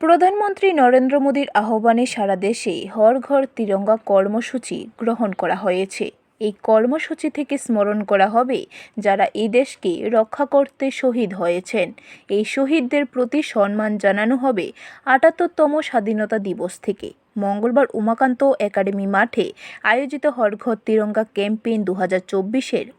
প্রধানমন্ত্রী নরেন্দ্র মোদীর আহ্বানে সারা দেশে হর ঘর তিরঙ্গা কর্মসূচি গ্রহণ করা হয়েছে। এই কর্মসূচি থেকে স্মরণ করা হবে যারা এই দেশকে রক্ষা করতে শহীদ হয়েছেন। এই শহীদদের প্রতি সম্মান জানানো হবে আটাত্তরতম স্বাধীনতা দিবস থেকে। মঙ্গলবার উমাকান্ত একাডেমি মাঠে আয়োজিত হরঘর তিরঙ্গা ক্যাম্পেইন দু হাজার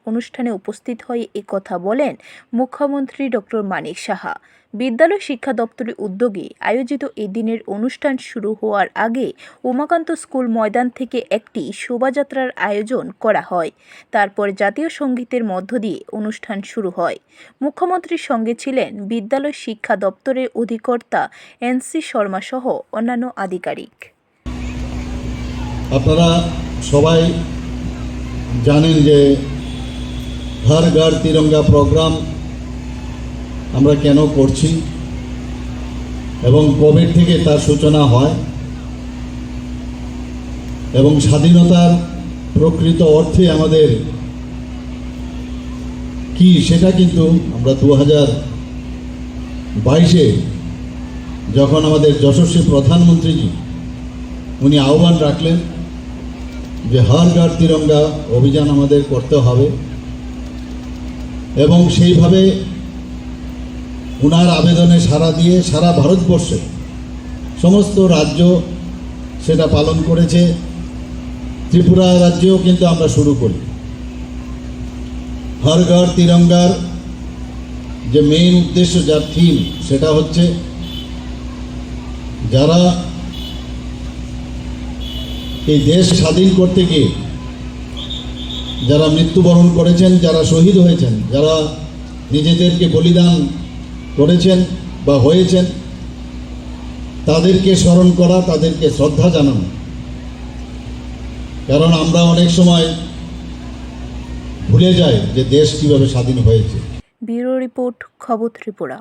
অনুষ্ঠানে উপস্থিত হয়ে একথা বলেন মুখ্যমন্ত্রী ডক্টর মানিক সাহা। বিদ্যালয় শিক্ষা দপ্তরের উদ্যোগে আয়োজিত এই দিনের অনুষ্ঠান শুরু হওয়ার আগে উমাকান্ত স্কুল ময়দান থেকে একটি শোভাযাত্রার আয়োজন করা হয়। তারপর জাতীয় সঙ্গীতের মধ্য দিয়ে অনুষ্ঠান শুরু হয়। মুখ্যমন্ত্রীর সঙ্গে ছিলেন বিদ্যালয় শিক্ষা দপ্তরের অধিকর্তা এনসি শর্মা সহ অন্যান্য আধিকারিক। আপনারা সবাই জানেন যে হর ঘর তিরঙ্গা প্রোগ্রাম আমরা কেন করছি এবং কোভিড থেকে তার সূচনা হয় এবং স্বাধীনতার প্রকৃত অর্থে আমাদের কি সেটা কিন্তু আমরা দু হাজার বাইশে যখন আমাদের যশস্বী প্রধানমন্ত্রীজি উনি আহ্বান রাখলেন যে হর ঘর তিরঙ্গা অভিযান আমাদের করতে হবে। এবং সেইভাবে উনার আবেদনে সাড়া দিয়ে সারা ভারতবর্ষে সমস্ত রাজ্য সেটা পালন করেছে। ত্রিপুরা রাজ্যেও কিন্তু আমরা শুরু করি। হর ঘর তিরঙ্গার যে মেইন উদ্দেশ্য, যার থিম সেটা হচ্ছে যারা এই দেশ স্বাধীন করতে গিয়ে যারা মৃত্যুবরণ করেছেন, যারা শহীদ হয়েছেন, যারা নিজেদেরকে বলিদান করেছেন বা হয়েছেন, তাদেরকে স্মরণ করা, তাদেরকে শ্রদ্ধা জানানো। কারণ আমরা অনেক সময় ভুলে যাই যে দেশ কীভাবে স্বাধীন হয়েছে। ব্যুরো রিপোর্ট খবর ত্রিপুরা।